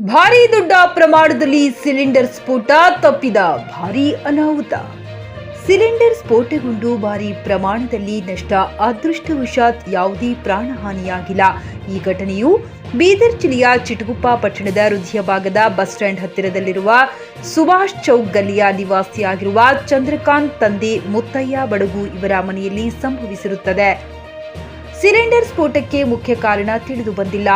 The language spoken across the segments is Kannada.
ಭಾರೀ ದೊಡ್ಡ ಪ್ರಮಾಣದಲ್ಲಿ ಸಿಲಿಂಡರ್ ಸ್ಫೋಟ ತಪ್ಪಿದ ಭಾರಿ ಅನಾಹುತ. ಸಿಲಿಂಡರ್ ಸ್ಫೋಟಗೊಂಡು ಭಾರಿ ಪ್ರಮಾಣದಲ್ಲಿ ನಷ್ಟ ಅದೃಷ್ಟವಶಾತ್ ಯಾವುದೇ ಪ್ರಾಣಹಾನಿಯಾಗಿಲ್ಲ. ಈ ಘಟನೆಯು ಬೀದರ್ ಜಿಲ್ಲೆಯ ಚಿಟಗುಪ್ಪ ಪಟ್ಟಣದ ಹೃದಯ ಭಾಗದ ಬಸ್ ಸ್ಟ್ಯಾಂಡ್ ಹತ್ತಿರದಲ್ಲಿರುವ ಸುಭಾಷ್ ಚೌಕ್ ಗಲ್ಲಿಯ ನಿವಾಸಿಯಾಗಿರುವ ಚಂದ್ರಕಾಂತ್ ತಂದೆ ಮುತ್ತಯ್ಯ ಬಡಗು ಇವರ ಮನೆಯಲ್ಲಿ ಸಂಭವಿಸಿರುತ್ತದೆ. ಸಿಲಿಂಡರ್ ಸ್ಫೋಟಕ್ಕೆ ಮುಖ್ಯ ಕಾರಣ ತಿಳಿದು ಬಂದಿಲ್ಲ.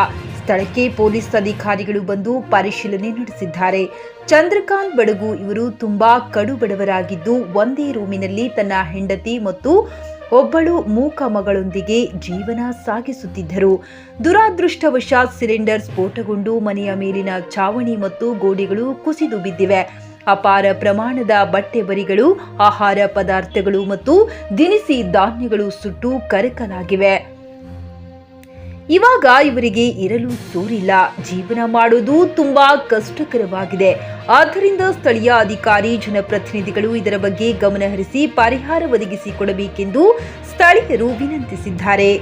ಸ್ಥಳಕ್ಕೆ ಪೊಲೀಸ್ ಅಧಿಕಾರಿಗಳು ಬಂದು ಪರಿಶೀಲನೆ ನಡೆಸಿದ್ದಾರೆ. ಚಂದ್ರಕಾಂತ್ ಬಡಗು ಇವರು ತುಂಬಾ ಕಡು ಬಡವರಾಗಿದ್ದು, ಒಂದೇ ರೂಮಿನಲ್ಲಿ ತನ್ನ ಹೆಂಡತಿ ಮತ್ತು ಒಬ್ಬಳು ಮೂಕ ಮಗಳೊಂದಿಗೆ ಜೀವನ ಸಾಗಿಸುತ್ತಿದ್ದರು. ದುರಾದೃಷ್ಟವಶಾತ್ ಸಿಲಿಂಡರ್ ಸ್ಫೋಟಗೊಂಡು ಮನೆಯ ಮೇಲಿನ ಚಾವಣಿ ಮತ್ತು ಗೋಡೆಗಳು ಕುಸಿದು ಬಿದ್ದಿವೆ. ಅಪಾರ ಪ್ರಮಾಣದ ಬಟ್ಟೆ ಬರಿಗಳು, ಆಹಾರ ಪದಾರ್ಥಗಳು ಮತ್ತು ದಿನಸಿ ಧಾನ್ಯಗಳು ಸುಟ್ಟು ಕರಕಲಾಗಿವೆ. ಇವಾಗ ಇವರಿಗೆ ಇರಲು ಸೂರಿಲ್ಲ. ಜೀವನ ಮಾಡೋದು ತುಂಬಾ ಕಷ್ಟಕರವಾಗಿದೆ. ಆದ್ದರಿಂದ ಸ್ಥಳೀಯ ಅಧಿಕಾರಿ, ಜನಪ್ರತಿನಿಧಿಗಳು ಇದರ ಬಗ್ಗೆ ಗಮನಹರಿಸಿ ಪರಿಹಾರ ಒದಗಿಸಿಕೊಡಬೇಕೆಂದು ಸ್ಥಳೀಯರು ವಿನಂತಿಸಿದ್ದಾರೆ.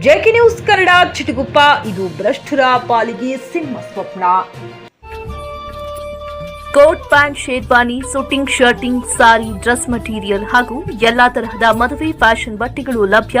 JK news Kannada, Chitaguppa. ಇದು ಭ್ರಷ್ಟರ ಪಾಲಿಗೆ ಸಿಂಹ ಸ್ವಪ್ನ. Coat pant, sherwani suiting shirting, sari, dress material ಹಾಗೂ ಎಲ್ಲಾ ತರಹದ ಮದುವೆ, ಫ್ಯಾಷನ್ ಬಟ್ಟೆಗಳು ಲಭ್ಯ.